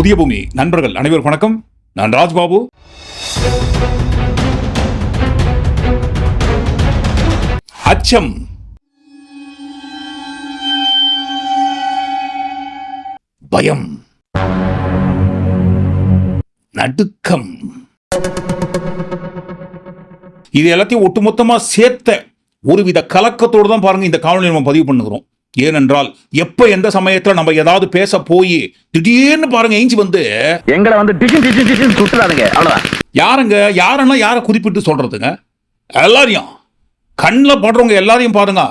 புதிய பூமி. நண்பர்கள் அனைவரும் வணக்கம். நான் ராஜ்பாபு. அச்சம். பயம். நடுக்கம். இது எல்லாத்தையும் ஒட்டுமொத்தமா சேர்த்த ஒருவித கலக்கத்தோடு தான் பாருங்க இந்த காணொலி நம்ம பதிவு பண்ணுகிறோம். ஏனென்றால் எப்ப எந்த சமயத்துல நம்ம ஏதாவது பேச போய் திடீர்னு பாருங்க ஏஞ்சி வந்து எங்களை வந்து டிஷன் டிஷன் டிஷன் சுட்டுறானுங்க அவ்வளவுதான். யாருங்க யாரென்னா யாரை குறிப்பிட்டு சொல்றதுங்க? எல்லாரையும். கண்ணில் படுறவங்க எல்லாரையும் பாருங்க.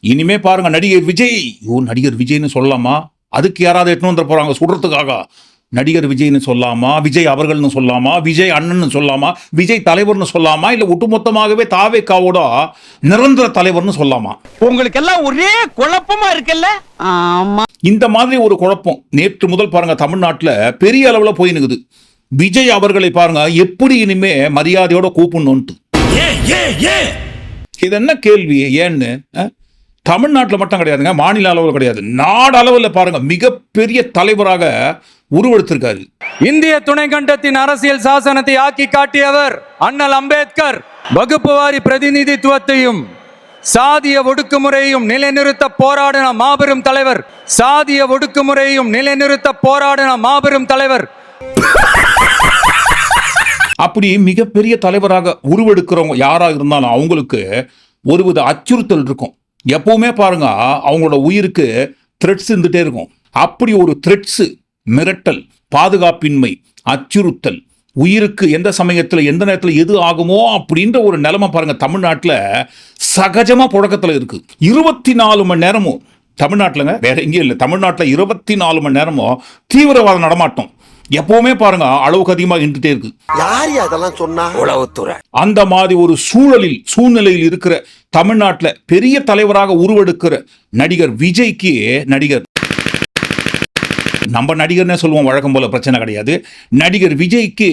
இனிமே பாருங்க நடிகர் விஜய். ஓ நடிகர் விஜய்னு சொல்லலாமா? அதுக்கு யாராவது எட்டுன்னு வந்துட போறாங்க சுடுறதுக்காக. நடிகர் விஜய்னு சொல்லாமா விஜய் அவர்கள்னு சொல்லாமா விஜய் அண்ணன்னு சொல்லாமா விஜய் தலைவர்னு சொல்லாமா இல்ல ஒட்டுமொத்தமாகவே தாவேக்காவோட நிரந்தர தலைவர்னு சொல்லாமா? உங்களுக்கு எல்லாம் ஒரே குழப்பமா இருக்குல்ல? ஆமா. இந்த மாதிரி ஒரு குழப்பம் நேற்று முதல் பாருங்க தமிழ்நாட்டில் பெரிய அளவில் போய் நிக்குது. விஜய் அவர்களை பாருங்க எப்படி இனிமே மரியாதையோட கூப்பிடணும்ட்டு இது என்ன கேள்வி ஏன்னு? தமிழ்நாட்டில் மட்டும் கிடையாதுங்க மாநில அளவில் கிடையாது. நாடு அளவில் பாருங்க மிகப்பெரிய தலைவராக உருவெடுத்திருக்காரு. இந்திய துணைக்கண்டத்தின் அரசியல் சாசனத்தை ஆக்கி காட்டியவர் அண்ணல் அம்பேத்கர். வகுப்புவாரி பிரதிநிதித்துவத்தையும் சாதிய ஒடுக்குமுறையும் நிலைநிறுத்த போராடின மாபெரும் தலைவர் சாதிய ஒடுக்குமுறையும் நிலைநிறுத்த போராடின மாபெரும் தலைவர். அப்படி மிகப்பெரிய தலைவராக உருவெடுக்கிறவங்க யாரா இருந்தாலும் அவங்களுக்கு ஒருவித அச்சுறுத்தல் இருக்கும். எப்பவுமே பாருங்க அவங்களோட உயிருக்கு த்ரெட்ஸ் இருந்துட்டே இருக்கும். அப்படி ஒரு த்ரெட்ஸ் மிரட்டல் பாதுகாப்பின்மை அச்சுறுத்தல். உயிருக்கு எந்த சமயத்தில் எந்த நேரத்தில் எது ஆகுமோ அப்படின்ற ஒரு நிலைமை பாருங்க தமிழ்நாட்டில் சகஜமா புழக்கத்தில் இருக்கு. இருபத்தி நாலு மணி நேரமும் தமிழ்நாட்டிலங்க வேற எங்கேயும் இல்லை தமிழ்நாட்டில் இருபத்தி நாலு மணி நேரமும் தீவிரவாத நடமாட்டம். எப்பவுமே பாருங்க அளவுக்கு அதிகமாக இருந்துட்டே இருக்கு. யார் அதெல்லாம் சொன்னா? உளவுத்துறை. அந்த மாதிரி ஒரு சூழலில் சூழ்நிலையில் இருக்கிற தமிழ்நாட்டில் பெரிய தலைவராக உருவெடுக்கிற நடிகர் விஜய்க்கு நடிகர் நம்ம நடிகர்னே சொல்லுவோம் வழக்கம் போல பிரச்சனை கிடையாது. நடிகர் விஜய்க்கு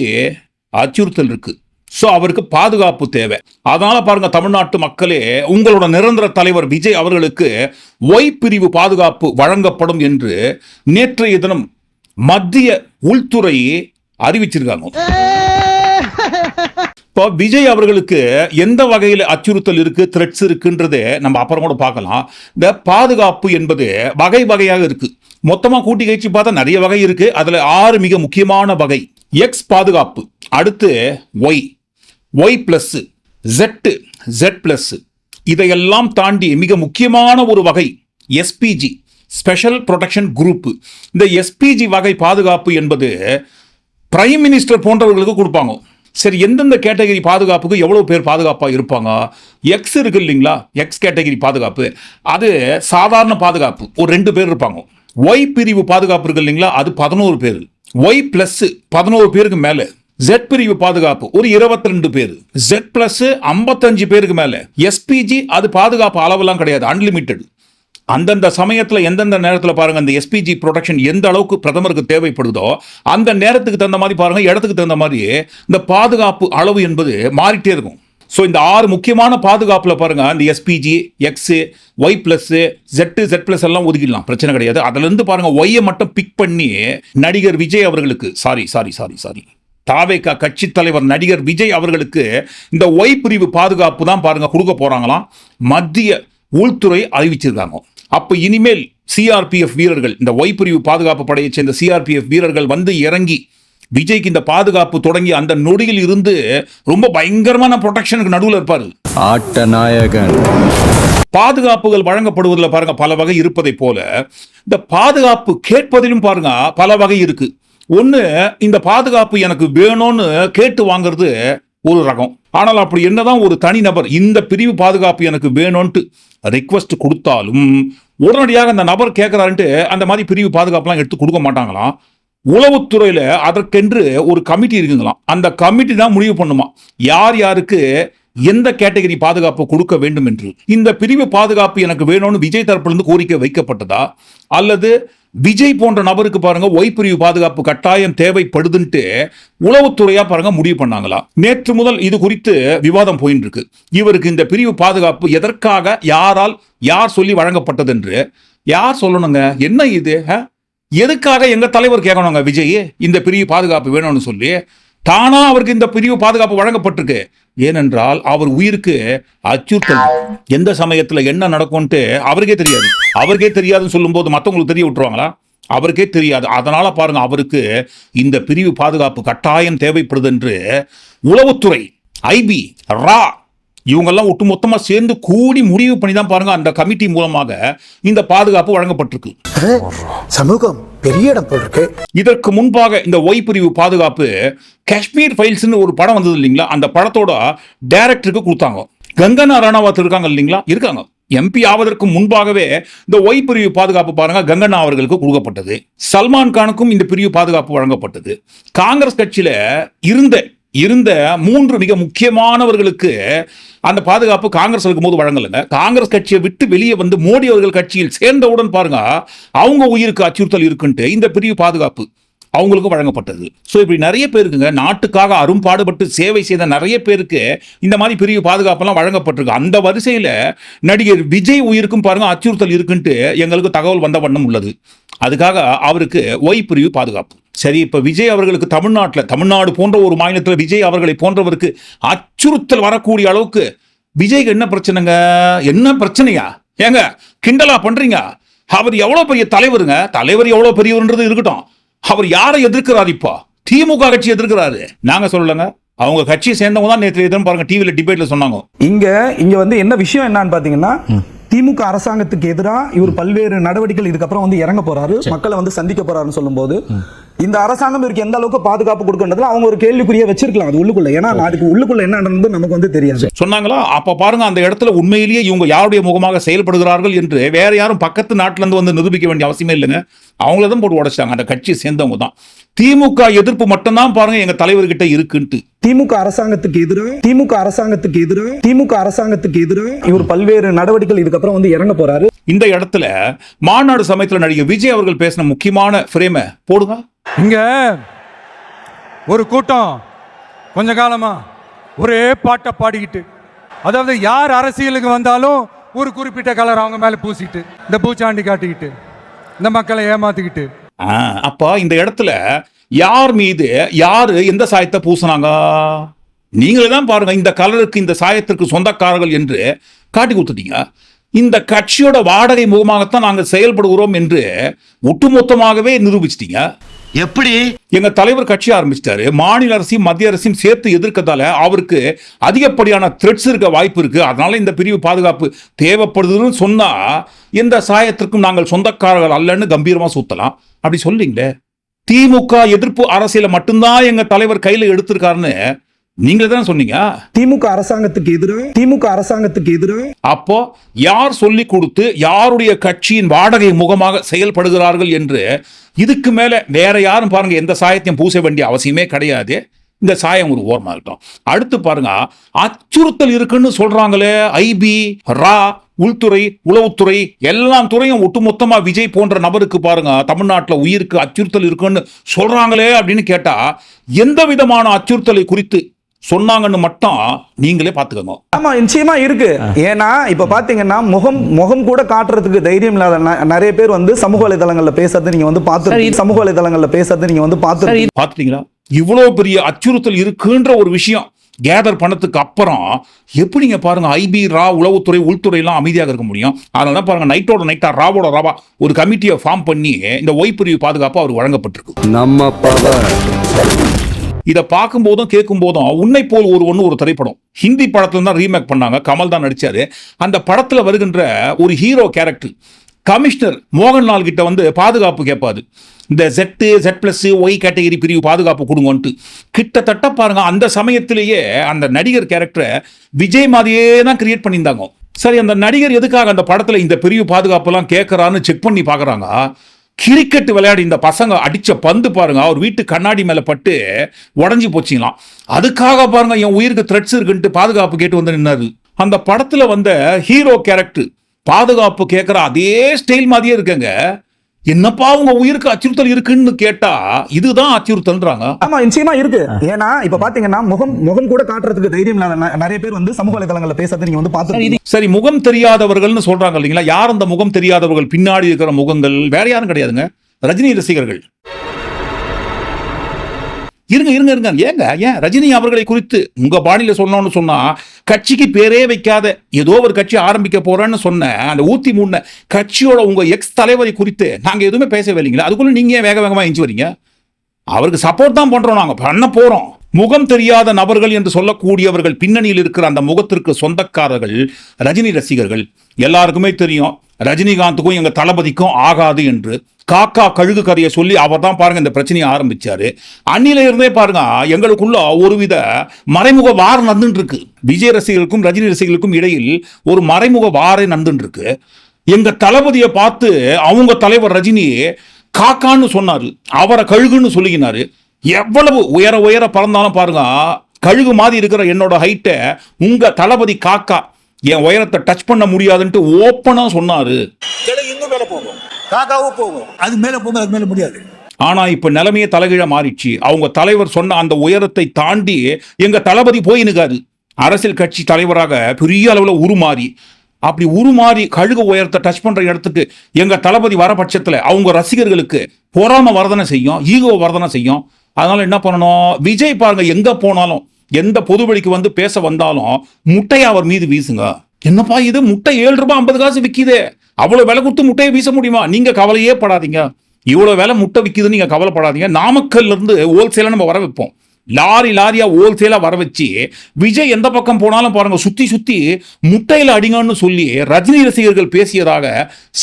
அச்சுறுத்தல் இருக்குது ஸோ அவருக்கு பாதுகாப்பு தேவை. அதனால் பாருங்க தமிழ்நாட்டு மக்களே உங்களோட நிரந்தர தலைவர் விஜய் அவர்களுக்கு ஒய் பிரிவு பாதுகாப்பு வழங்கப்படும் என்று நேற்றைய தினம் மத்திய உள்துறை அறிவிச்சிருக்காங்க. இப்போ விஜய் அவர்களுக்கு எந்த வகையில் அச்சுறுத்தல் இருக்கு த்ரெட்ஸ் இருக்குன்றதை நம்ம அப்புறம் கூட பார்க்கலாம். இந்த பாதுகாப்பு என்பது வகை வகையாக இருக்குது மொத்தமாக கூட்டி கழிச்சு பார்த்தா நிறைய வகை இருக்குது அதில் ஆறு மிக முக்கியமான வகை. எக்ஸ் பாதுகாப்பு. அடுத்து Y Y plus Z Z plus இதையெல்லாம் தாண்டி மிக முக்கியமான ஒரு வகை எஸ்பிஜி ஸ்பெஷல் ப்ரொடெக்ஷன் குரூப் இந்த எஸ்பிஜி வகை பாதுகாப்பு என்பது பிரைம் மினிஸ்டர் போன்றவர்களுக்கு கொடுப்பாங்க. சரி எந்தெந்த கேட்டகரி பாதுகாப்புக்கு எவ்வளோ பேர் பாதுகாப்பாக இருப்பாங்க? எக்ஸ் இருக்கு இல்லைங்களா? எக்ஸ் கேட்டகரி பாதுகாப்பு. அது சாதாரண பாதுகாப்பு. ஒரு ரெண்டு பேர் இருப்பாங்க. ஒய் பிரிவு பாதுகாப்பு இருக்கு இல்லைங்களா? அது பதினோரு பேர். ஒய் பிளஸ் பதினோரு பேருக்கு மேலே. ஜெட் பிரிவு பாதுகாப்பு ஒரு 22 ரெண்டு பேர். ஜெட் பிளஸ் ஐம்பத்தஞ்சு பேருக்கு மேலே. எஸ்பிஜி அது பாதுகாப்பு அளவெல்லாம் கிடையாது. அன்லிமிட்டெட் அந்தந்த சமயத்தில் எந்தெந்த நேரத்தில் பாருங்கள் அந்த எஸ்பிஜி ப்ரொடக்ஷன் எந்த அளவுக்கு பிரதமருக்கு தேவைப்படுதோ அந்த நேரத்துக்கு தகுந்த மாதிரி பாருங்கள் இடத்துக்கு தகுந்த மாதிரி இந்த பாதுகாப்பு அளவு என்பது மாறிட்டே இருக்கும். ஸோ இந்த ஆறு முக்கியமான பாதுகாப்பில் பாருங்க இந்த SPG X Y plus Z Z plus எல்லாம் ஒதுக்கிடலாம். பிரச்சனை கிடையாது. அதுலேருந்து பாருங்க ஒய்யை மட்டும் பிக் பண்ணி நடிகர் விஜய் அவர்களுக்கு sorry sorry sorry sorry Thavega கட்சி தலைவர் நடிகர் விஜய் அவர்களுக்கு இந்த ஒய் பிரிவு பாதுகாப்பு தான் பாருங்க கொடுக்க போறாங்களாம். மத்திய உள்துறை அறிவிச்சிருக்காங்க. அப்ப இனிமேல் சிஆர்பிஎஃப் வீரர்கள் இந்த ஒய் பிரிவு பாதுகாப்பு படையைச் சேர்ந்த சிஆர்பிஎஃப் வீரர்கள் வந்து இறங்கி விஜய்க்கு இந்த பாதுகாப்பு தொடங்கி அந்த நொடியில் இருந்து ரொம்ப பயங்கரமான ப்ரொடெக்ஷனுக்கு நடுவில் இருப்பாரு. ஆட்ட நாயகன் பாதுகாப்புகள் வழங்கப்படுவதில் பாருங்க பல வகை இருப்பதை போல இந்த பாதுகாப்பு கேட்பதிலும் பாருங்க பல வகை இருக்கு. ஒன்று இந்த பாதுகாப்பு எனக்கு வேணும்னு கேட்டு வாங்குறது ஒரு ரகம். ஆனால் அப்படி என்னதான் ஒரு தனிநபர் இந்த பிரிவு பாதுகாப்பு எனக்கு வேணும்ன்ட்டு ரெக்வஸ்ட் கொடுத்தாலும் உடனடியாக அந்த நபர் கேட்குறாருன்ட்டு அந்த மாதிரி பிரிவு பாதுகாப்புலாம் எடுத்து கொடுக்க மாட்டாங்களாம். உளவுத்துறையில் அதற்கென்று ஒரு கமிட்டி இருக்குங்களாம். அந்த கமிட்டி தான் முடிவு பண்ணுமா? யார் யாருக்கு எந்த கேட்டகரி பாதுகாப்பு கொடுக்க வேண்டும் என்று இந்த பிரிவு பாதுகாப்பு எனக்கு வேணும்னு விஜய் தரப்பிலிருந்து கோரிக்கை வைக்கப்பட்டதா? அல்லது விஜய் போன்ற நபருக்கு பாருங்க ஒய் பிரிவு பாதுகாப்பு கட்டாயம் தேவைப்படுதுன்ட்டு உளவுத்துறையா பாருங்க முடிவு பண்ணாங்களா? நேற்று முதல் இது குறித்து விவாதம் போயின்னு இருக்கு இவருக்கு இந்த பிரிவு பாதுகாப்பு எதற்காக யாரால் யார் சொல்லி வழங்கப்பட்டது என்று யார் சொல்லணுங்க? என்ன இது? எதுக்காக எங்க தலைவர் கேட்கணுங்க விஜய்? இந்த பிரிவு பாதுகாப்பு வேணும்னு சொல்லி. தானா அவருக்கு இந்த பிரிவு பாதுகாப்பு வழங்கப்பட்டிருக்கு. ஏனென்றால் அவர் உயிருக்கு அச்சுறுத்தல். எந்த சமயத்துல என்ன நடக்கும்ட்டு அவருக்கே தெரியாது. அவருக்கே தெரியாதுன்னு சொல்லும்போது மற்றவங்களுக்கு தெரிய விட்டுருவாங்களா? அவருக்கே தெரியாது. அதனால பாருங்க அவருக்கு இந்த பிரிவு பாதுகாப்பு கட்டாயம் தேவைப்படுது என்று உளவுத்துறை ஐபி ரா இவங்கெல்லாம் ஒட்டுமொத்தமா சேர்ந்து கூடி முடிவு பண்ணி தான் பாருங்க அந்த கமிட்டி மூலமாக இந்த பாதுகாப்பு வழங்கப்பட்டிருக்கு. சமூகம் பெரிய இடம் போல் இருக்கு இதற்கு முன்பாக இந்த ஒய் பிரிவு பாதுகாப்பு காஷ்மீர் ஃபைல்ஸ்னு ஒரு படம் வந்தது இல்லைங்களா? அந்த படத்தோட டைரக்டருக்கு கொடுத்தாங்க. கங்கனா ரணாவத் இருக்காங்க இல்லைங்களா? இருக்காங்க. எம்பி ஆவதற்கு முன்பாகவே இந்த ஒய் பிரிவு பாதுகாப்பு பாருங்க கங்கனா அவர்களுக்கு கொடுக்கப்பட்டது. சல்மான் கானுக்கும் இந்த பிரிவு பாதுகாப்பு வழங்கப்பட்டது. காங்கிரஸ் கட்சியில இருந்த இருந்த மூன்று மிக முக்கியமானவர்களுக்கு அந்த பாதுகாப்பு காங்கிரஸ் இருக்கும்போது வழங்கலைங்க காங்கிரஸ் கட்சியை விட்டு வெளியே வந்து மோடி அவர்கள் கட்சியில் சேர்ந்தவுடன் பாருங்க அவங்க உயிருக்கு அச்சுறுத்தல் இருக்குன்ட்டு இந்த பிரிவு பாதுகாப்பு அவங்களுக்கும் வழங்கப்பட்டது. ஸோ இப்படி நிறைய பேருக்குங்க நாட்டுக்காக அரும்பாடுபட்டு சேவை செய்த நிறைய பேருக்கு இந்த மாதிரி பிரிவு பாதுகாப்பெல்லாம் வழங்கப்பட்டிருக்கு. அந்த வரிசையில் நடிகர் விஜய் உயிருக்கும் பாருங்க அச்சுறுத்தல் இருக்குன்ட்டு எங்களுக்கு தகவல் வந்த வண்ணம் உள்ளது. அதுக்காக அவருக்கு ஒய் பிரிவு பாதுகாப்பு. சரி இப்போ விஜய் அவர்களுக்கு தமிழ்நாட்டில் தமிழ்நாடு போன்ற ஒரு மாநிலத்தில் விஜய் அவர்களை போன்றவருக்கு அச்சுறுத்தல் வரக்கூடிய அளவுக்கு விஜய்க்கு என்ன பிரச்சனைங்க? என்ன பிரச்சனையா? ஏங்க கிண்டலா பண்றீங்க? அவர் எவ்வளவு பெரிய தலைவருங்க? தலைவர் எவ்வளவு பெரியவர்ன்றது இருக்கட்டும். அவர் யாரை எதிர்க்கிறார் இப்போ? திமுக கட்சி எதிர்க்கிறாரு. நாங்க சொல்லலங்க. அவங்க கட்சியை சேர்ந்தவங்க தான் நேற்று எதிரும் பாருங்க டிவியில் டிபேட்ல சொன்னாங்க. இங்க இங்க வந்து என்ன விஷயம் என்னன்னு பாத்தீங்கன்னா திமுக அரசாங்கத்துக்கு எதிராக இவர் பல்வேறு நடவடிக்கைகள் இதுக்கப்புறம் வந்து இறங்க போறாரு. மக்களை வந்து சந்திக்க போறாருன்னு சொல்லும்போது இந்த அரசாங்கம் இவருக்கு எந்த அளவுக்கு பாதுகாப்பு கொடுக்கன்றதுல அவங்க ஒரு கேள்விக்குறிய வச்சிருக்கலாம். அது உள்ளுக்குள்ள. ஏன்னா அதுக்கு உள்ளுக்குள்ள என்ன நடந்தது நமக்கு வந்து தெரியாது. சொன்னாங்களா? அப்ப பாருங்க அந்த இடத்துல உண்மையிலேயே இவங்க யாருடைய முகமாக செயல்படுகிறார்கள் என்று வேற யாரும் பக்கத்து நாட்டுல இருந்து வந்து நிரூபிக்க வேண்டிய அவசியமே இல்லைங்க. அவங்கள தான் போட்டு உடைச்சிட்டாங்க. அந்த கட்சியை சேர்ந்தவங்க தான். திமுக எதிர்ப்பு மட்டும்தான் பாருங்க எங்க தலைவர்கிட்ட இருக்குன்ட்டு. திமுக அரசாங்கத்துக்கு எதிராக திமுக அரசாங்கத்துக்கு எதிராக திமுக அரசாங்கத்துக்கு எதிராக இவர் பல்வேறு நடவடிக்கைகள் இதுக்கப்புறம் வந்து இறங்க போறாரு. இந்த இடத்துல மாநாடு சமயத்துல நடிகர் விஜய் அவர்கள் பேசின முக்கியமான ஃப்ரேமை போடுங்க. இங்க ஒரு கூட்டம் கொஞ்ச காலமா ஒரே பாட்டை பாடிக்கிட்டு அதாவது யார் அரசியலுக்கு வந்தாலும் ஒரு குறிப்பிட்ட கலர் அவங்க மேல பூசிட்டு இந்த பூச்சாண்டி காட்டிக்கிட்டு இந்த மக்களை ஏமாத்திக்கிட்டு. அப்ப இந்த இடத்துல யார் மீது யாரு எந்த சாயத்தை பூசினாங்க? நீங்களே தான் பாருங்க இந்த கலருக்கு இந்த சாயத்திற்கு சொந்தக்காரர்கள் என்று காட்டி கொடுத்துட்டீங்க. இந்த கட்சியோட வாடகை முகமாகத்தான் நாங்கள் செயல்படுகிறோம் என்று ஒட்டுமொத்தமாகவே நிரூபிச்சிட்டீங்க. எப்படி? எங்க தலைவர் கட்சி ஆரம்பிச்சிட்டாரு. மாநில அரசையும் மத்திய அரசையும் சேர்த்து எதிர்க்கதால அவருக்கு அதிகப்படியான த்ரெட்ஸ் இருக்க வாய்ப்பு இருக்கு. அதனால இந்த பிரிவு பாதுகாப்பு தேவைப்படுதுன்னு சொன்னா எந்த சாயத்திற்கும் நாங்கள் சொந்தக்காரர்கள் அல்லன்னு கம்பீரமா சுத்தலாம். அப்படி சொல்றீங்களே திமுக எதிர்ப்பு அரசியல மட்டும்தான் எங்க தலைவர் கையில எடுத்திருக்காருன்னு நீங்களே தான் சொன்னீங்க? திமுக அரசாங்கத்துக்கு எதிராக திமுக அரசாங்கத்துக்கு எதிராக. அப்போ யார் சொல்லி கொடுத்து யாருடைய கட்சியின் வாடகை முகமாக செயல்படுகிறார்கள் என்று இதுக்கு மேல வேற யாரும் பாருங்க எந்த சாயத்தையும் பூச வேண்டிய அவசியமே கிடையாது. இந்த சாயம் ஒரு ஓரமா இருக்கட்டும். அடுத்து பாருங்க அச்சுறுத்தல் இருக்குன்னு சொல்றாங்களே ஐபி ரா உள்துறை உளவுத்துறை எல்லாம் துறையும் ஒட்டுமொத்தமா விஜய் போன்ற நபருக்கு பாருங்க தமிழ்நாட்டில் உயிருக்கு அச்சுறுத்தல் இருக்குன்னு சொல்றாங்களே அப்படின்னு கேட்டா எந்த விதமான அச்சுறுத்தலை குறித்து சொன்னாங்கன்னு மட்டும் நீங்களே பார்த்துக்கோங்க. ஆமா நிச்சயமா இருக்கு. ஏன்னா இப்ப பாத்தீங்கன்னா முகம் முகம் கூட காட்டுறதுக்கு தைரியம் இல்லாத ந- நிறைய பேர் வந்து சமூக வலைதளங்கள்ல பேசுறது நீங்க வந்து பார்த்து சமூக வலைதளங்கள்ல பேசுறது நீங்க வந்து பார்த்து பார்த்துட்டீங்களா? இவ்வளோ பெரிய அச்சுறுத்தல் இருக்குன்ற ஒரு விஷயம் கேதர் பண்ணதுக்கு அப்புறம் எப்படிங்க பாருங்க ஐபி ரா உளவுத்துறை உள்துறை எல்லாம் அமைதியாக இருக்க முடியும்? அதனால தான் பாருங்க நைட்டோட நைட்டா ராவோட ராவா ஒரு கமிட்டியை ஃபார்ம் பண்ணி இந்த ஒய் பிரிவு பாதுகாப்பு அவர் வழங்கப்பட்டிருக்கு. நம்ம பவர் இதை பார்க்கும்போதும் கேட்கும் போதும் உன்னை போல் ஒரு ஒன்று ஒரு திரைப்படம். ஹிந்தி படத்துல தான் ரீமேக் பண்ணாங்க. கமல் தான் நடிச்சாரு. அந்த படத்தில் வருகின்ற ஒரு ஹீரோ கேரக்டர் கமிஷனர் மோகன்லால் கிட்ட வந்து பாதுகாப்பு கேட்பாது இந்த Z Z plus Y category பிரிவு பாதுகாப்பு கொடுங்கன்ட்டு. கிட்டத்தட்ட பாருங்க அந்த சமயத்திலேயே அந்த நடிகர் கேரக்டரை விஜய் மாதிரியே தான் கிரியேட் பண்ணியிருந்தாங்க. சரி அந்த நடிகர் எதுக்காக அந்த படத்தில் இந்த பிரிவு பாதுகாப்பெல்லாம் கேட்குறான்னு செக் பண்ணி பார்க்குறாங்க? கிரிக்கெட் விளையாடி இந்த பசங்க அடித்த பந்து பாருங்க அவர் வீட்டு கண்ணாடி மேலே பட்டு உடஞ்சி போச்சுங்களாம். அதுக்காக பாருங்க என் உயிருக்கு த்ரெட்ஸ் இருக்குன்ட்டு பாதுகாப்பு கேட்டு வந்து நின்னாரு. அந்த படத்தில் வந்த ஹீரோ கேரக்டர் பாதுகாப்பு கேட்குற அதே ஸ்டைல் மாதிரியே இருக்குங்க. என்னப்பா உங்க உயிருக்கு அச்சுறுத்தல் இருக்குன்னு கேட்டா இதுதான் அச்சுறுத்தல்ன்றாங்க. ஆமா நிச்சயமா இருக்கு. ஏன்னா இப்ப பாத்தீங்கன்னா முகம் முகம் கூட காட்டுறதுக்கு தைரியம் நிறைய பேர் வந்து சமூக வலைதளங்கள்ல பேசுறது நீங்க வந்து பாத்துருக்கீங்க சரி முகம் தெரியாதவர்கள்னு சொல்றாங்க இல்லைங்களா? யார் அந்த முகம் தெரியாதவர்கள்? பின்னாடி இருக்கிற முகங்கள் வேற யாரும் கிடையாதுங்க. ரஜினி ரசிகர்கள். இருங்க இருங்க இருங்க. ஏங்க ஏன்? ரஜினி அவர்களை குறித்து உங்க பாணியில சொன்னோம்னு சொன்னா கட்சிக்கு பேரே வைக்காத ஏதோ ஒரு கட்சி ஆரம்பிக்க போறேன்னு சொன்ன அந்த ஊத்தி மூண கட்சியோட உங்க எக்ஸ் தலைவரை குறித்து நாங்க எதுவுமே பேசவே இல்லைங்களா? அதுக்குள்ள நீங்க ஏன் வேக வேகமா எஞ்சி வரீங்க? அவருக்கு சப்போர்ட் தான் பண்றோம் நாங்க. பண்ண போறோம். முகம் தெரியாத நபர்கள் என்று சொல்லக்கூடியவர்கள் பின்னணியில் இருக்கிற அந்த முகத்திற்கு சொந்தக்காரர்கள் ரஜினி ரசிகர்கள். எல்லாருக்குமே தெரியும் ரஜினிகாந்துக்கும் எங்கள் தளபதிக்கும் ஆகாது என்று. காக்கா கழுகு கதையை சொல்லி அவர் தான் பாருங்க இந்த பிரச்சனையை ஆரம்பிச்சாரு. அன்னில இருந்தே பாருங்க எங்களுக்குள்ள ஒருவித மறைமுக வார் நடந்துட்டு இருக்கு விஜய் ரசிகர்களுக்கும் ரஜினி ரசிகர்களுக்கும் இடையில் ஒரு மறைமுக வாரை நடந்துட்டு இருக்கு எங்க தளபதியை பார்த்து அவங்க தலைவர் ரஜினி காக்கான்னு சொன்னார். அவரை கழுகுன்னு சொல்லிக்கினாரு. எவ்வளவு உயர உயர பறந்தாலும் பாருங்க கழுகு மாதிரி இருக்கிற என்னோட ஹைட்டை உங்க தளபதி காக்கா என் உயரத்தை டச் பண்ண முடியாதுன்ட்டு ஓப்பனா சொன்னாரு. இன்னும் மேல போகும். காக்காவும் போகும். அது மேல போகும் அது மேல முடியாது. ஆனா இப்ப நிலைமையே தலைகீழ மாறிடுச்சு. அவங்க தலைவர் சொன்ன அந்த உயரத்தை தாண்டி எங்க தளபதி போயினுக்காரு அரசியல் கட்சி தலைவராக பெரிய அளவுல உருமாறி. அப்படி உருமாறி கழுகு உயரத்தை டச் பண்ற இடத்துக்கு எங்க தளபதி வர பட்சத்துல அவங்க ரசிகர்களுக்கு பொறாம வரதனை செய்யும் ஈகோ வரதனை செய்யும். அதனால என்ன பண்ணணும்? விஜய் பாருங்க எங்க போனாலும் எந்த பொதுவெளிக்கு வந்து பேச வந்தாலும் முட்டையை அவர் மீது வீசுங்க. என்னப்பா இது? முட்டை ஏழு ரூபாய் ஐம்பது காசு விற்கிது அவ்வளவு விலை கொடுத்து முட்டையை வீச முடியுமா? நீங்க கவலையே படாதீங்க. இவ்வளவு விலை முட்டை விற்கிதுன்னு நீங்க கவலைப்படாதீங்க. நாமக்கல்ல இருந்து ஹோல்சேலா நம்ம வர வைப்போம். லாரி லாரியா ஹோல்சேலா வர வச்சு விஜய் எந்த பக்கம் போனாலும் பாருங்க சுத்தி சுத்தி முட்டையில அடிங்கன்னு சொல்லி ரஜினி ரசிகர்கள் பேசியதாக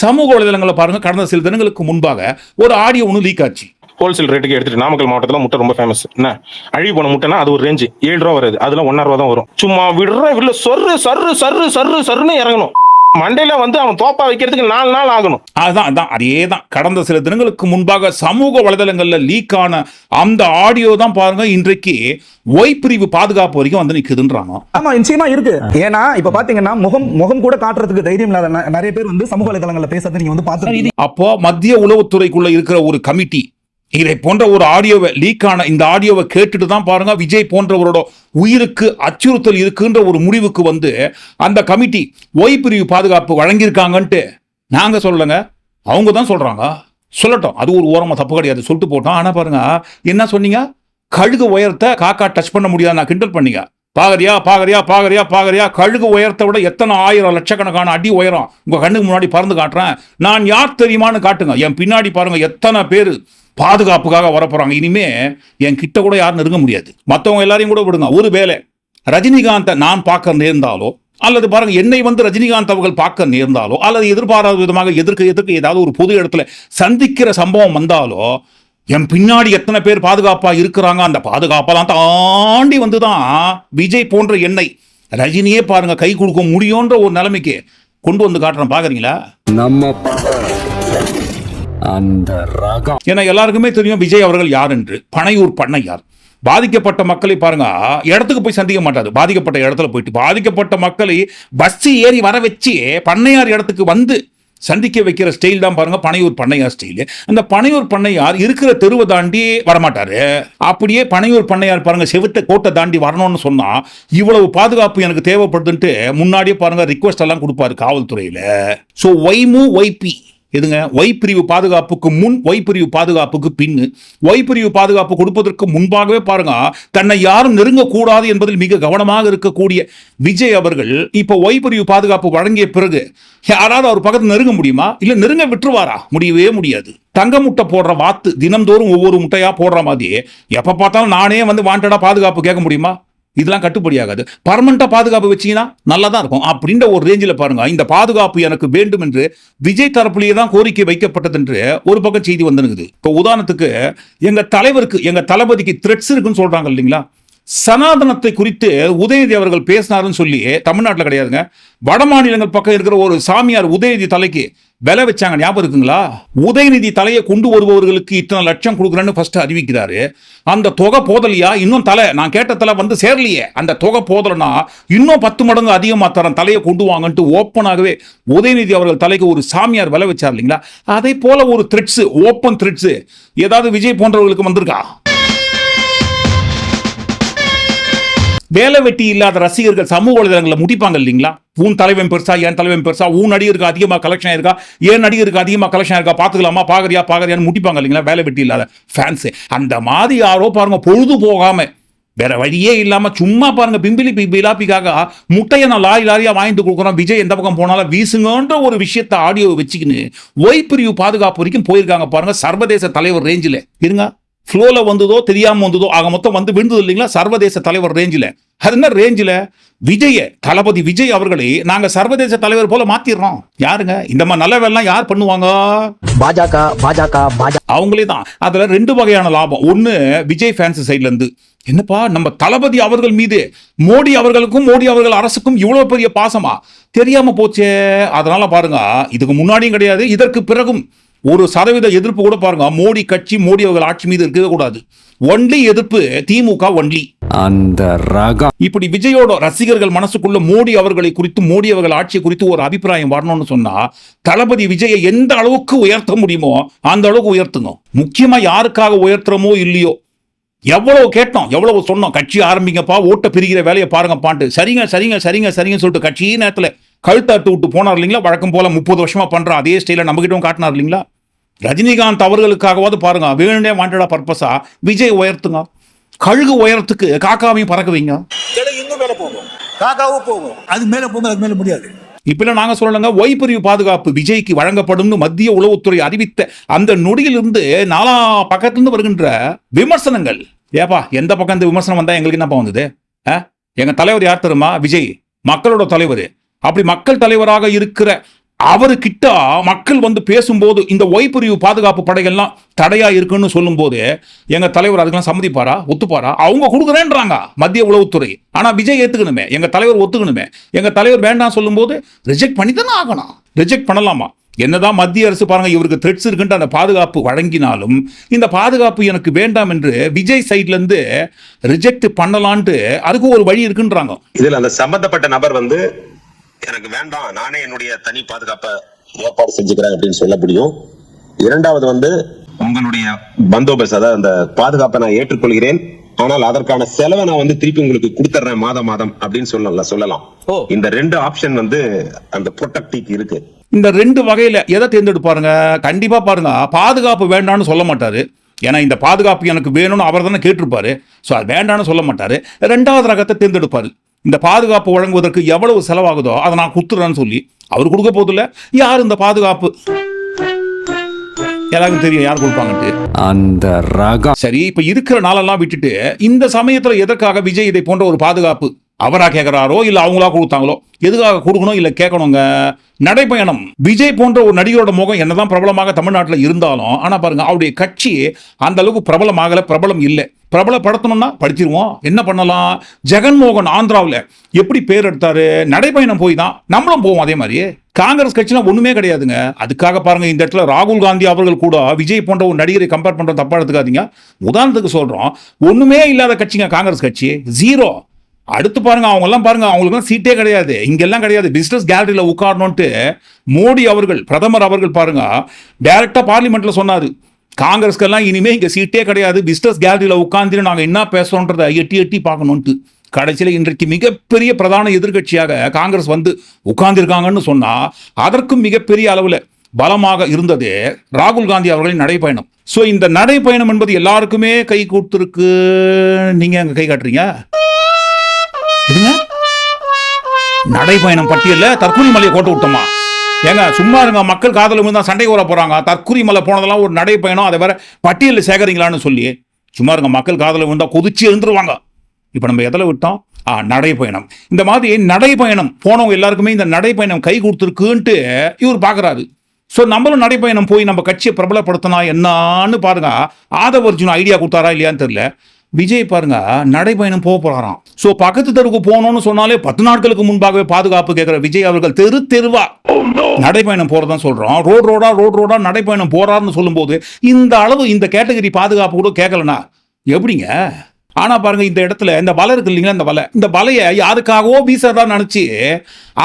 சமூக வலைதளங்களை பாருங்க கடந்த சில தினங்களுக்கு முன்பாக ஒரு ஆடியோ ஒன்று லீக் ஆச்சு. ஹோல்சேல் ரேட்டுக்கு எடுத்துட்டு நாமக்கல் மாவட்டத்துல முட்டை ரொம்ப ஃபேமஸ் என்ன? அழுகி போன முட்டைனா அது ஒரு ரேஞ்சு ஏழு ரூபா வருது. அதுல ஒன்னா ரூபா தான் வரும். சும்மா விடுற வில்ல சொர்ரு சர்ரு சர்ரு சர்ரு சர்ருன்னு இறங்கணும். மண்டையில வந்து அவன் தோப்பா வைக்கிறதுக்கு நாலு நாள் ஆகணும். அதான் அதான் அதே தான் கடந்த சில தினங்களுக்கு முன்பாக சமூக வலைதளங்கள்ல லீக் ஆன அந்த ஆடியோ தான் பாருங்க இன்றைக்கு ஒய் பிரிவு பாதுகாப்பு வரைக்கும் வந்து நிக்குதுன்றாங்க. ஆமா நிச்சயமா இருக்கு. ஏன்னா இப்ப பாத்தீங்கன்னா முகம் முகம் கூட காட்டுறதுக்கு தைரியம் இல்லாத நிறைய பேர் வந்து சமூக வலைதளங்கள்ல பேசுறது நீங்க வந்து பாத்துருக்கீங்க அப்போ மத்திய உளவுத்துறைக்குள்ள இருக்கிற ஒரு கமிட்டி இதை போன்ற ஒரு ஆடியோவை லீக் ஆன இந்த ஆடியோவை கேட்டுட்டு தான் பாருங்க விஜய் போன்றவரோட உயிருக்கு அச்சுறுத்தல் இருக்குன்ற ஒரு முடிவுக்கு வந்து அந்த கமிட்டி ஒய் பிரிவு பாதுகாப்பு வழங்கியிருக்காங்கன்ட்டு நாங்கள் சொல்லலைங்க. அவங்க தான் சொல்கிறாங்க சொல்லட்டும். அது ஒரு ஓரமாக தப்பு கிடையாது. சொல்லிட்டு போட்டோம். ஆனால் பாருங்க என்ன சொன்னீங்க? கழுகு உயரத்தை காக்கா டச் பண்ண முடியாது நான் கிண்டல் பண்ணீங்க. பாகரியா பாகரியா பாகரியா பாகரியா கழுகு உயரத்தை விட எத்தனை ஆயிரம் லட்சக்கணக்கான அடி உயரம்? உங்கள் கண்ணுக்கு முன்னாடி பறந்து காட்டுறேன். நான் யார் தெரியுமான்னு காட்டுங்க. என் பின்னாடி பாருங்கள் எத்தனை பேர்? பாதுகாப்புக்காக வரப்போகிறாங்க இனிமே என் கிட்ட கூட யாரும் நெருங்க முடியாது. மற்றவங்க எல்லாரையும் கூட விடுங்க. ஒரு வேளை ரஜினிகாந்தை நான் பார்க்க நேர்ந்தாலோ அல்லது பாருங்க என்னை வந்து ரஜினிகாந்த் அவர்கள் பார்க்க நேர்ந்தாலோ அல்லது எதிர்பாராத விதமாக எதிர்க்க எதிர்க்க ஏதாவது ஒரு பொது இடத்துல சந்திக்கிற சம்பவம் வந்தாலோ என் பின்னாடி எத்தனை பேர் பாதுகாப்பாக இருக்கிறாங்க அந்த பாதுகாப்பெல்லாம் தாண்டி வந்து தான் விஜய் போன்ற என்னை ரஜினியே பாருங்க கை கொடுக்க முடியுன்ற ஒரு நிலைமைக்கு கொண்டு வந்து காட்டுறேன். பாக்குறீங்களா? நம்ம அந்த ரகம். ஏன்னா எல்லாருக்குமே தெரியும் விஜய் அவர்கள் யார் என்று. பனையூர் பண்ணையார். பாதிக்கப்பட்ட மக்களை பாருங்க இடத்துக்கு போய் சந்திக்க மாட்டாரு. பாதிக்கப்பட்ட இடத்துல போயிட்டு. பாதிக்கப்பட்ட மக்களை பஸ் ஏறி வர வச்சு பண்ணையார் இடத்துக்கு வந்து சந்திக்க வைக்கிற ஸ்டைல் தான் பாருங்க பனையூர் பண்ணையார் ஸ்டைலு அந்த பனையூர் பண்ணையார் இருக்கிற தெருவை தாண்டி வரமாட்டாரு. அப்படியே பனையூர் பண்ணையார் பாருங்க செவுத்த கோட்டை தாண்டி வரணும்னு சொன்னா இவ்வளவு பாதுகாப்பு எனக்கு தேவைப்படுதுன்ட்டு முன்னாடியே பாருங்க ரிக்வஸ்ட் எல்லாம் கொடுப்பாரு காவல்துறையில. ஸோ ஒய்மு ஒய்பி எதுங்க ஒய் பிரிவு பாதுகாப்புக்கு முன் ஒய் பிரிவு பாதுகாப்புக்கு பின்னு ஒய் பிரிவு பாதுகாப்பு கொடுப்பதற்கு முன்பாகவே பாருங்க தன்னை யாரும் நெருங்கக்கூடாது என்பதில் மிக கவனமாக இருக்கக்கூடிய விஜய் அவர்கள் இப்போ ஒய் பிரிவு பாதுகாப்பு வழங்கிய பிறகு யாராவது அவர் பக்கத்தில் நெருங்க முடியுமா? இல்லை நெருங்க விட்டுருவாரா? முடியவே முடியாது. தங்க முட்டை போடுற வாத்து தினம்தோறும் ஒவ்வொரு முட்டையாக போடுற மாதிரி எப்போ பார்த்தாலும் நானே வந்து வாண்டடா பாதுகாப்பு கேட்க முடியுமா? இதெல்லாம் கட்டுப்படியாகாது. பர்மனண்டாக பாதுகாப்பு வச்சீங்கன்னா நல்லா தான் இருக்கும். அப்படின்ற ஒரு ரேஞ்சில் பாருங்க. இந்த பாதுகாப்பு எனக்கு வேண்டும் என்று விஜய் தரப்புலேயே தான் கோரிக்கை வைக்கப்பட்டது என்று ஒரு பக்கம் செய்தி வந்துருக்குது. இப்போ உதாரணத்துக்கு எங்கள் தலைவருக்கு எங்கள் தளபதிக்கு த்ரெட்ஸ் இருக்குன்னு சொல்கிறாங்க இல்லைங்களா? சனாதனத்தை குறித்து உதயநிதி அவர்கள் பேசினாருன்னு சொல்லி தமிழ்நாட்டில் கிடையாதுங்க. வட மாநிலங்கள் பக்கம் இருக்கிற ஒரு சாமியார் உதயநிதி தலைக்கு விலை வச்சாங்க. ஞாபகம் இருக்குங்களா? உதயநிதி தலையை கொண்டு வருபவர்களுக்கு இத்தனை லட்சம் கொடுக்குறேன்னு ஃபர்ஸ்ட் அறிவிக்கிறாரு. அந்த தொகை போதலையா? இன்னும் தலை. நான் கேட்ட தலை வந்து சேரலையே. அந்த தொகை போதலைன்னா இன்னும் பத்து மடங்கு அதிகமாக தரேன். தலையை கொண்டு வாங்கன்ட்டு ஓப்பனாகவே உதயநிதி அவர்கள் தலைக்கு ஒரு சாமியார் விலை வச்சார் இல்லைங்களா? அதே போல ஒரு த்ரெட்ஸு ஓப்பன் த்ரெட்ஸு ஏதாவது விஜய் போன்றவர்களுக்கு வந்திருக்கா? வேலை வெட்டி இல்லாத ரசிகர்கள் சமூக வலைதளங்களில் முடிப்பாங்க இல்லைங்களா? உன் தலைவன் பெருசா என் தலைவன் பெருசா உன் நடிகருக்கு அதிகமாக கலெக்ஷன் இருக்கா என் நடிகருக்கு அதிகமாக கலெக்ஷன் இருக்கா பார்த்துக்கலாமா பார்க்கறியா பார்க்கறியான்னு முடிப்பாங்க இல்லைங்களா வேலை வெட்டி இல்லாத ஃபேன்ஸு அந்த மாதிரி யாரோ பாருங்க பொழுது போகாம வேற வழியே இல்லாம சும்மா பாருங்க பிம்பிலி பிலாப்பிக்காக முட்டையை நான் லாரி லாரியாக வாங்கிட்டு கொடுக்குறோம் விஜய் எந்த பக்கம் போனாலும் வீசுங்கன்ற ஒரு விஷயத்தை ஆடியோ வச்சுக்கின்னு ஒய் பிரிவு பாதுகாப்பு வரைக்கும் போயிருக்காங்க பாருங்க சர்வதேச தலைவர் ரேஞ்சில் இருங்க. ஃப்ளோல வந்ததோ தெரியாம வந்ததோ ஆக மொத்தம் வந்து விழுந்தது இல்லைங்களா? சர்வதேச தலைவர் ரேஞ்சில் அது என்ன ரேஞ்சில் விஜய தளபதி விஜய் அவர்களை நாங்க சர்வதேச தலைவர் போல மாத்திடுறோம். யாருங்க? இந்த மாதிரி நல்ல வேலைலாம் யார் பண்ணுவாங்க? பாஜக பாஜக அவங்களே தான். அதுல ரெண்டு வகையான லாபம். ஒன்னு விஜய் ஃபேன்ஸ் சைட்ல இருந்து. என்னப்பா நம்ம தளபதி அவர்கள் மீது மோடி அவர்களுக்கும் மோடி அவர்கள் அரசுக்கும் இவ்வளவு பெரிய பாசமா? தெரியாம போச்சே. அதனால பாருங்க இதுக்கு முன்னாடியும் கிடையாது இதற்கு பிறகும் ஒரு சதவீத எதிர்ப்பு கூட பாருங்க. மோடி கட்சி மோடி அவர்கள் ஆட்சி மீது இருக்கவே கூடாது. ஒன்லி எதிர்ப்பு திமுக ஒன்லி. அந்த ரகம் இப்படி விஜயோட ரசிகர்கள் மனசுக்குள்ள மோடி அவர்களை குறித்து மோடி அவர்கள் ஆட்சி குறித்து ஒரு அபிப்பிராயம் வரணும்னு சொன்னா தளபதி விஜயை எந்த அளவுக்கு உயர்த்த முடியுமோ அந்த அளவுக்கு உயர்த்துங்க. முக்கியமா யாருக்காக உயர்த்துறமோ இல்லையோ. எவ்வளவு கேட்டோம் எவ்வளவு சொன்னோம். கட்சி ஆரம்பிங்கப்பா ஓட்ட பிரிக்கிற வேலையை பாருங்கப்பான்ட்டு சரிங்க சரிங்க சரிங்க சரிங்க சொல்லிட்டு கட்சி நேரத்தில் கழுத்தாட்டு விட்டு போனார் இல்லைங்களா? வழக்கம் போல முப்பது வருஷமா பண்ற. அதே ஸ்டைல நம்ம கிட்டவும் காட்டினார் இல்லைங்களா? ரஜினிகாந்த் அவர்களுக்காகவாவது பாருங்க. வேணுனே வாண்டடா பர்பஸா விஜய் உயர்த்துங்க. கழுகு உயரத்துக்கு காக்காவையும் பறக்க வைங்க மேல போகும். காக்காவும் போகும். அது மேல போகும் அது மேல முடியாது. இப்பெல்லாம் நாங்க சொல்லலங்க ஒய் பிரிவு பாதுகாப்பு விஜய்க்கு வழங்கப்படும்னு மத்திய உளவுத்துறை அறிவித்த அந்த நொடியிலிருந்து நாலா பக்கத்திலிருந்து வருகின்ற விமர்சனங்கள். ஏப்பா எந்த பக்கம் இந்த விமர்சனம் வந்தா எங்களுக்கு என்னப்பா வந்தது? எங்க தலைவர் யார் தெரியுமா? விஜய். மக்களோட தலைவர். அப்படி மக்கள் தலைவராக இருக்கிற அவருக்கிட்ட மக்கள் வந்து பேசும்போது இந்த ஒய்பிரிவு பாதுகாப்பு படைகள்லாம் தடையா இருக்குன்னு சொல்லும்போது எங்க தலைவர் அதுக்கெல்லாம் சம்மதிப்பாரா? ஒத்துப்பாரா? அவங்க கொடுக்குறேன்றாங்க மத்திய உளவுத்துறை. ஆனா விஜய் ஏத்துக்கணுமே. எங்க தலைவர் ஒத்துக்கணுமே. எங்க தலைவர் வேண்டாம் சொல்லும்போது ரிஜெக்ட் பண்ணி தானே ஆகணும். ரிஜெக்ட் பண்ணலாமா? என்னதான் மத்திய அரசு பாருங்க இவருக்கு த்ரெட்ஸ் இருக்குன்ற அந்த பாதுகாப்பு வழங்கினாலும் இந்த பாதுகாப்பு எனக்கு வேண்டாம் என்று விஜய் சைட்லேருந்து ரிஜெக்ட் பண்ணலான்ட்டு அதுக்கு ஒரு வழி இருக்குன்றாங்க. இதில் அந்த சம்பந்தப்பட்ட நபர் வந்து எனக்கு வேண்டாம் நானே என்னுடைய தனி பாதுகாப்பை ஏற்பாடு செஞ்சுக்கிறேன் அப்படின்னு சொல்ல முடியும். இரண்டாவது வந்து உங்களுடைய பந்தோபஸ்த் அதாவது அந்த பாதுகாப்பை நான் ஏற்றுக்கொள்கிறேன். ஆனால் அதற்கான செலவை நான் வந்து திருப்பி உங்களுக்கு கொடுத்துறேன் மாதம் மாதம் அப்படின்னு சொல்லலாம். சொல்லலாம் இந்த ரெண்டு ஆப்ஷன் வந்து அந்த ப்ரொடக்டிக் இருக்கு. இந்த ரெண்டு வகையில எதை தேர்ந்தெடுப்பாருங்க கண்டிப்பா பாருங்க. பாதுகாப்பு வேண்டாம்னு சொல்ல மாட்டாரு. ஏன்னா இந்த பாதுகாப்பு எனக்கு வேணும்னு அவர் தானே கேட்டிருப்பாரு. ஸோ அது வேண்டாம்னு சொல்ல மாட்டாரு. ரெண்டாவது ரகத்தை தேர்ந்தெடுப்பாரு. இந்த பாதுகாப்பு வழங்குவதற்கு எவ்வளவு செலவாகுதோ அதை நான் கொடுத்துறேன்னு சொல்லி அவர் கொடுக்க போதில்ல யார் இந்த பாதுகாப்பு? எல்லாருக்கும் தெரியும் யார் கொடுப்பாங்கன்ட்டு. அந்த ரகம் சரி இப்ப இருக்கிற நாளெல்லாம் விட்டுட்டு இந்த சமயத்துல எதற்காக விஜய் இதை போன்ற ஒரு பாதுகாப்பு அவராக கேட்குறாரோ இல்லை அவங்களா கொடுத்தாங்களோ? எதுக்காக கொடுக்கணும் இல்லை கேட்கணுங்க? நடைப்பயணம். விஜய் போன்ற ஒரு நடிகரோட முகம் என்னதான் பிரபலமாக தமிழ்நாட்டில் இருந்தாலும் ஆனால் பாருங்க அவருடைய கட்சி அந்த அளவுக்கு பிரபலமாகல பிரபலம் இல்லை. பிரபலப்படுத்தணும்னா படிச்சிருவோம். என்ன பண்ணலாம்? ஜெகன்மோகன் ஆந்திராவில் எப்படி பேர் எடுத்தாரு? நடைப்பயணம் போய் தான் நம்மளும் போவோம் அதே மாதிரி. காங்கிரஸ் கட்சினா ஒண்ணுமே கிடையாதுங்க. அதுக்காக பாருங்க இந்த இடத்துல ராகுல் காந்தி அவர்கள் கூட விஜய் போன்ற ஒரு நடிகரை கம்பேர் பண்ற தப்பா எடுத்துக்காதீங்க. உதாரணத்துக்கு சொல்றோம் ஒண்ணுமே இல்லாத கட்சிங்க காங்கிரஸ் கட்சி. ஜீரோ அடுத்து பாருங்க அவங்க எல்லாம் பாருங்க அவங்களுக்கு சீட்டே கிடையாது. இங்கெல்லாம் கிடையாது. பிசினஸ் கேலரியில் உட்காரணும்ட்டு மோடி அவர்கள் பிரதமர் அவர்கள் பாருங்க டைரக்டா பார்லிமெண்ட்ல சொன்னாரு. காங்கிரஸ்க்கெல்லாம் இனிமே இங்கே சீட்டே கிடையாது. பிசினஸ் கேலரியில் உட்காந்துட்டு நாங்கள் என்ன பேசுறோன்றதை எட்டி எட்டி பார்க்கணுன்ட்டு கடைசியில் இன்றைக்கு மிகப்பெரிய பிரதான எதிர்க்கட்சியாக காங்கிரஸ் வந்து உட்கார்ந்துருக்காங்கன்னு சொன்னால் அதற்கும் மிகப்பெரிய அளவில் பலமாக இருந்தது ராகுல் காந்தி அவர்களின் நடைப்பயணம். ஸோ இந்த நடைப்பயணம் என்பது எல்லாருக்குமே கை கொடுத்துருக்கு. நீங்கள் அங்கே கை காட்டுறீங்க? இதுங்க? நடைப்பயணம் பட்டியலில் தற்கொலை மலையை கோட்டு விட்டோமா? ஏங்க சும்மா இருங்க மக்கள் காதல் விழுந்தா சண்டை வர போறாங்க. தற்கொலை மலை போனதெல்லாம் ஒரு நடைப்பயணம் அதை வேற பட்டியலில் சேகரிங்களான்னு சொல்லி. சும்மா இருங்க மக்கள் காதல் விழுந்தா கொதிச்சு எழுந்துருவாங்க. இப்போ நம்ம எதில் விட்டோம்? ஆ நடைப்பயணம் இந்த மாதிரி நடைப்பயணம் போனவங்க எல்லாருக்குமே இந்த நடைப்பயணம் கை கொடுத்துருக்குன்ட்டு இவர் பார்க்குறாரு ஸோ நம்மளும் நடைப்பயணம் போய் நம்ம கட்சியை பிரபலப்படுத்தினா என்னான்னு பாருங்க. ஆதவ ஐடியா கொடுத்தாரா இல்லையான்னு தெரியல. விஜய் பாருங்க நடைபயணம் போக போறாராம். சோ பக்கத்து தெருவுக்கு போகணும்னு சொன்னாலே பத்து நாட்களுக்கு முன்பாகவே பாதுகாப்பு கேட்கிற விஜய் அவர்கள் தெரு தெருவா நடைபயணம் போறதான் சொல்றோம். ரோடு ரோடா ரோடு ரோடா நடைபயணம் போறாருன்னு சொல்லும்போது இந்த அளவு இந்த கேட்டகரி பாதுகாப்பு கூட கேட்கலனா எப்படிங்க? ஆனா பாருங்க இந்த இடத்துல இந்த வலை இருக்கு இல்லைங்களா இந்த வலை? இந்த வலையை யாருக்காகவோ வீசறதா நினைச்சு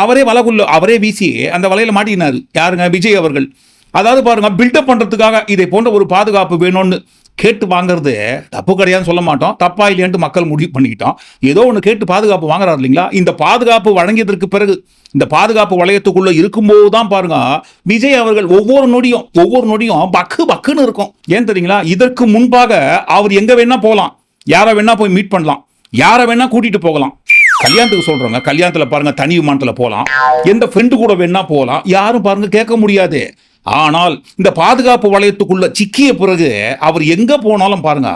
அவரே வலைக்குள்ள அவரே வீசி அந்த வலையில மாட்டினாரு யாருங்க? விஜய் அவர்கள். அதாவது பாருங்க பில்டப் பண்றதுக்காக இதை போன்ற ஒரு பாதுகாப்பு வேணும்னு கேட்டு வாங்குறது தப்பு கிடையாதுன்னு சொல்ல மாட்டோம். தப்பா இல்லையான்ட்டு மக்கள் முடிவு பண்ணிக்கிட்டோம். ஏதோ ஒன்று கேட்டு பாதுகாப்பு வாங்குறாரு இல்லைங்களா? இந்த பாதுகாப்பு வழங்கியதற்கு பிறகு இந்த பாதுகாப்பு வளையத்துக்குள்ள இருக்கும்போது தான் பாருங்க விஜய் அவர்கள் ஒவ்வொரு நொடியும் ஒவ்வொரு நொடியும் பக்கு பக்குன்னு இருக்கும். ஏன் தெரியுங்களா? இதற்கு முன்பாக அவர் எங்க வேணா போகலாம். யாரை வேணா போய் மீட் பண்ணலாம். யாரை வேணா கூட்டிட்டு போகலாம். கல்யாணத்துக்கு சொல்றோங்க. கல்யாணத்துல பாருங்க தனி விமானத்துல போகலாம் எந்த ஃப்ரெண்டு கூட வேணா போகலாம். யாரும் பாருங்க கேட்க முடியாது. ஆனால் இந்த பாதுகாப்பு வளையத்துக்குள்ள சிக்கிய பிறகு அவர் எங்க போனாலும் பாருங்க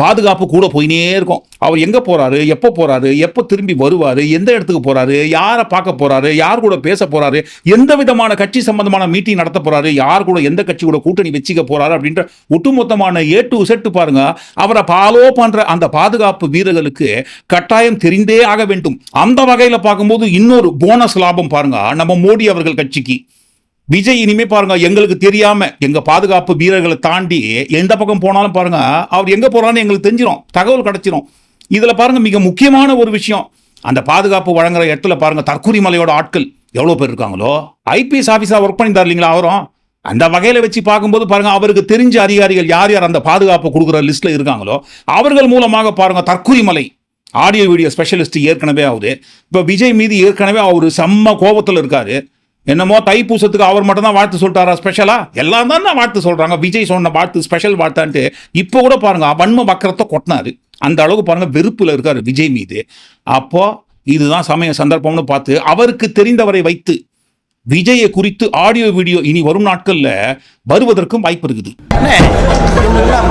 பாதுகாப்பு கூட போயினே இருக்கும். அவர் எங்க போறாரு எப்போ போறாரு எப்போ திரும்பி வருவாரு எந்த இடத்துக்கு போறாரு யாரை பார்க்க போறாரு யார் கூட பேச போறாரு எந்த விதமான கட்சி சம்பந்தமான மீட்டிங் நடத்த போறாரு யார் கூட எந்த கட்சி கூட கூட்டணி வச்சுக்க போறாரு அப்படின்ற ஒட்டுமொத்தமான ஏ டு செட்டு பாருங்க அவரை ஃபாலோ பண்ற அந்த பாதுகாப்பு வீரர்களுக்கு கட்டாயம் தெரிந்தே ஆக வேண்டும். அந்த வகையில் பார்க்கும்போது இன்னொரு போனஸ் லாபம் பாருங்க நம்ம மோடி அவர்கள் கட்சிக்கு. விஜய் இனிமே பாருங்க எங்களுக்கு தெரியாம எங்க பாதுகாப்பு வீரர்களை தாண்டி எந்த பக்கம் போனாலும் பாருங்க அவர் எங்க போறான்னு எங்களுக்கு தெரிஞ்சிடும் தகவல் கிடைச்சிரும். இதுல பாருங்க மிக முக்கியமான ஒரு விஷயம். அந்த பாதுகாப்பு வழங்குற இடத்துல பாருங்க தற்கூரி மலையோட ஆட்கள் எவ்வளவு பேர் இருக்காங்களோ? ஐபிஎஸ் ஆபீஸா ஒர்க் பண்ணிட்டார் இல்லைங்களா அவரும்? அந்த வகையில வச்சு பார்க்கும்போது பாருங்க அவருக்கு தெரிஞ்ச அதிகாரிகள் யார் யார் அந்த பாதுகாப்பு கொடுக்குற லிஸ்ட்ல இருக்காங்களோ அவர்கள் மூலமாக பாருங்க தற்கொலை மலை. ஆடியோ வீடியோ ஸ்பெஷலிஸ்ட் ஏற்கனவே ஆகுது. இப்போ விஜய் மீது ஏற்கனவே அவர் செம்ம கோபத்தில் இருக்காரு. என்னமோ தைப்பூசத்துக்கு அவர் மட்டும் தான் வாழ்த்து சொல்லிட்டாரா ஸ்பெஷலாக எல்லாம் தான் வாழ்த்து சொல்கிறாங்க விஜய் சொன்ன வாழ்த்து ஸ்பெஷல் வாழ்த்தான்ட்டு இப்போ கூட பாருங்கள் வன்ம வக்கரத்தை கொட்டினாரு. அந்த அளவுக்கு பாருங்க வெறுப்பில் இருக்கார் விஜய் மீது. அப்போ இதுதான் சமய சந்தர்ப்பம்னு பார்த்து அவருக்கு தெரிந்தவரை வைத்து விஜயை குறித்து ஆடியோ வீடியோ இனி வரும் நாட்களில் வருவதற்கும் வாய்ப்பு இருக்குது.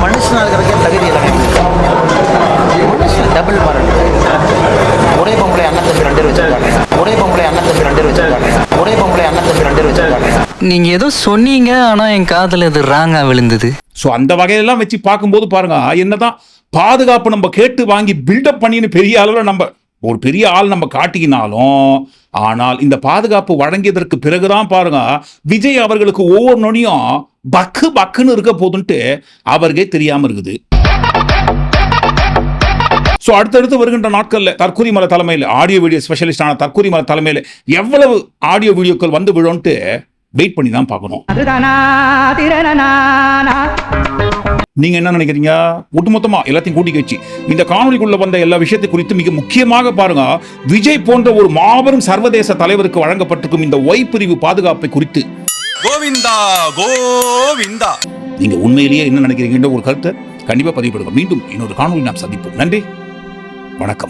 மனுஷனா இருக்கிறக்கே தகுதி டபுள் மரணம். ஒரே பொம்பளை அண்ணன் தம்பி ரெண்டு பேர் வச்சிருக்காங்க. ஒரே பொம்பளை அண்ணன் தம்பி ரெண்டு பேர் வச்சிருக்காங்க. ஒரே பொம்பளை அண்ணன் தம்பி ரெண்டு பேர் வச்சிருக்காங்க. நீங்க ஏதோ சொன்னீங்க ஆனா என் காதுல இது ராங்கா விழுந்தது. ஸோ அந்த வகையெல்லாம் வச்சு பார்க்கும்போது பாருங்க என்னதான் பாதுகாப்பு நம்ம கேட்டு வாங்கி பில்டப் பண்ணின்னு பெரிய அளவில் நம்ம ஒரு பெரிய ஆள் நம்ம காட்டிக்கினாலும் ஆனால் இந்த பாதுகாப்பு வழங்கியதற்கு பிறகுதான் பாருங்க விஜய் அவர்களுக்கு ஒவ்வொரு நொடியும் பக்கு பக்குன்னு இருக்க போதுன்ட்டு அவருக்கே தெரியாம இருக்குது. ஸோ அடுத்தடுத்து வருகின்ற நாட்களில் தற்கொலை மலை தலைமையில் ஆடியோ வீடியோ ஸ்பெஷலிஸ்டான தற்கொலை மலை தலைமையில் எவ்வளவு ஆடியோ வீடியோக்கள் வந்து விழும்ட்டு வெயிட் பண்ணி தான் பார்க்கணும். நீங்க என்ன நினைக்கிறீங்க? ஒட்டுமொத்தமா எல்லாத்தையும் கூட்டி வச்சு இந்த காணொலிக்குள்ள வந்த எல்லா விஷயத்தை குறித்து மிக முக்கியமாக பாருங்க. விஜய் போன்ற ஒரு மாபெரும் சர்வதேச தலைவருக்கு வழங்கப்பட்டிருக்கும் இந்த ஒய் பிரிவு பாதுகாப்பை குறித்து. கோவிந்தா கோவிந்தா. நீங்க உண்மையிலேயே என்ன நினைக்கிறீங்கன்ற ஒரு கருத்தை கண்டிப்பா பதிவுபடுங்க மீண்டும் இன்னொரு காணொலி நாம் சந்திப்போம். நன்றி. வணக்கம்.